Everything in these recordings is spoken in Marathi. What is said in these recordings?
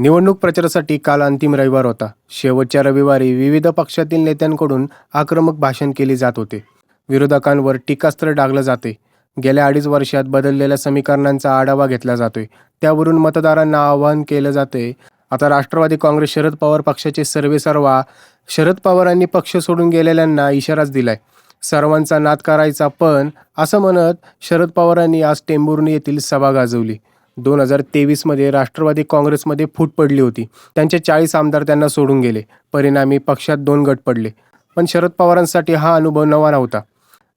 निवडणूक प्रचारासाठी काल अंतिम रविवार होता. शेवटच्या रविवारी विविध पक्षातील नेत्यांकडून आक्रमक भाषण केले जात होते. विरोधकांवर टीकास्त्र डागलं जाते. गेल्या अडीच वर्षात बदललेल्या समीकरणांचा आढावा घेतला जातोय. त्यावरून मतदारांना आवाहन केलं जाते. आता राष्ट्रवादी काँग्रेस शरद पवार पक्षाचे सर्वेसर्वा शरद पवारांनी पक्ष सोडून गेलेल्यांना इशाराच दिलाय. सर्वांचा नाद करायचा पण असं म्हणत शरद पवारांनी आज टेंभुर्णी येथील सभा गाजवली. दोन हजार तेवीसमध्ये राष्ट्रवादी काँग्रेसमध्ये फूट पडली होती. त्यांचे चाळीस आमदार त्यांना सोडून गेले. परिणामी पक्षात दोन गट पडले. पण शरद पवारांसाठी हा अनुभव नवा नव्हता.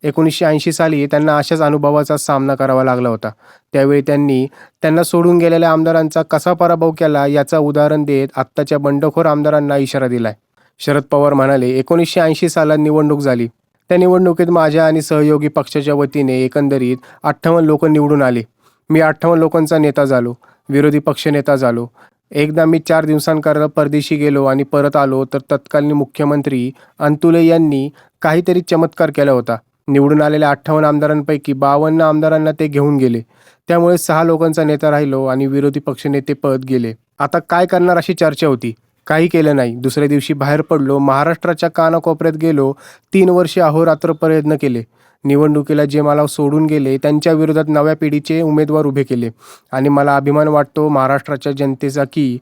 एकोणीसशे ऐंशी साली त्यांना अशाच अनुभवाचा सामना करावा लागला होता. त्यावेळी त्यांनी त्यांना सोडून गेलेल्या आमदारांचा कसा पराभव केला याचा उदाहरण देत आत्ताच्या बंडखोर आमदारांना इशारा दिलाय. शरद पवार म्हणाले एकोणीसशे ऐंशी सालात निवडणूक झाली. त्या निवडणुकीत माझ्या आणि सहयोगी पक्षाच्या वतीने एकंदरीत अठ्ठावन्न लोक निवडून आले. मी अठ्ठावन्न लोकांचा नेता झालो विरोधी पक्षनेता झालो. एकदा मी चार दिवसांकरता परदेशी गेलो आणि परत आलो तर तत्कालीन मुख्यमंत्री अंतुले यांनी काहीतरी चमत्कार केला होता. निवडून आलेल्या अठ्ठावन्न आमदारांपैकी बावन्न आमदारांना ते घेऊन गेले. त्यामुळे सहा लोकांचा नेता राहिलो आणि विरोधी पक्षनेते पद गेले. आता काय करणार अशी चर्चा होती? काही केलं नाही. दुसऱ्या दिवशी बाहेर पडलो महाराष्ट्राच्या कानाकोपऱ्यात गेलो तीन वर्षे अहोरात्र प्रयत्न केले. निवडणुकीला जे मला सोडून गेले त्यांच्या विरोधात नव्या पिढीचे उमेदवार उभे केले. आणि मला अभिमान वाटतो महाराष्ट्राच्या जनतेचा की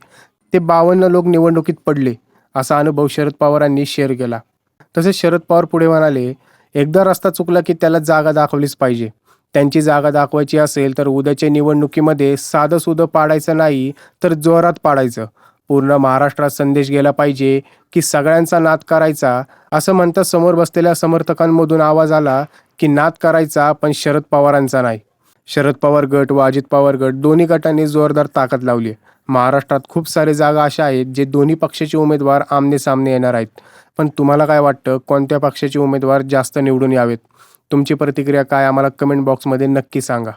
ते बावन्न लोक निवडणुकीत पडले असा अनुभव शरद पवारांनी शेअर केला. तसेच शरद पवार पुढे म्हणाले एकदा रस्ता चुकला की त्याला जागा दाखवलीच पाहिजे. त्यांची जागा दाखवायची असेल तर उद्याच्या निवडणुकीमध्ये साधं सुधं पाडायचं नाही तर जोरात पाडायचं. पूर्ण महाराष्ट्रात संदेश गेला पाहिजे की सगळ्यांचा नाद करायचा. असं म्हणता समोर बसलेल्या समर्थकांमधून आवाज आला की नाद करायचा पण शरद पवारांचा नाही. शरद पवार गट व अजित पवार गट दोन्ही गटांनी जोरदार ताकद लावली. आहे महाराष्ट्रात खूप सारे जागा अशा आहेत जे दोन्ही पक्षाचे उमेदवार आमने सामने येणार आहेत. पण तुम्हाला काय वाटतं? कोणत्या पक्षाचे उमेदवार जास्त निवडून यावेत? तुमची प्रतिक्रिया काय? आम्हाला कमेंट बॉक्समध्ये नक्की सांगा.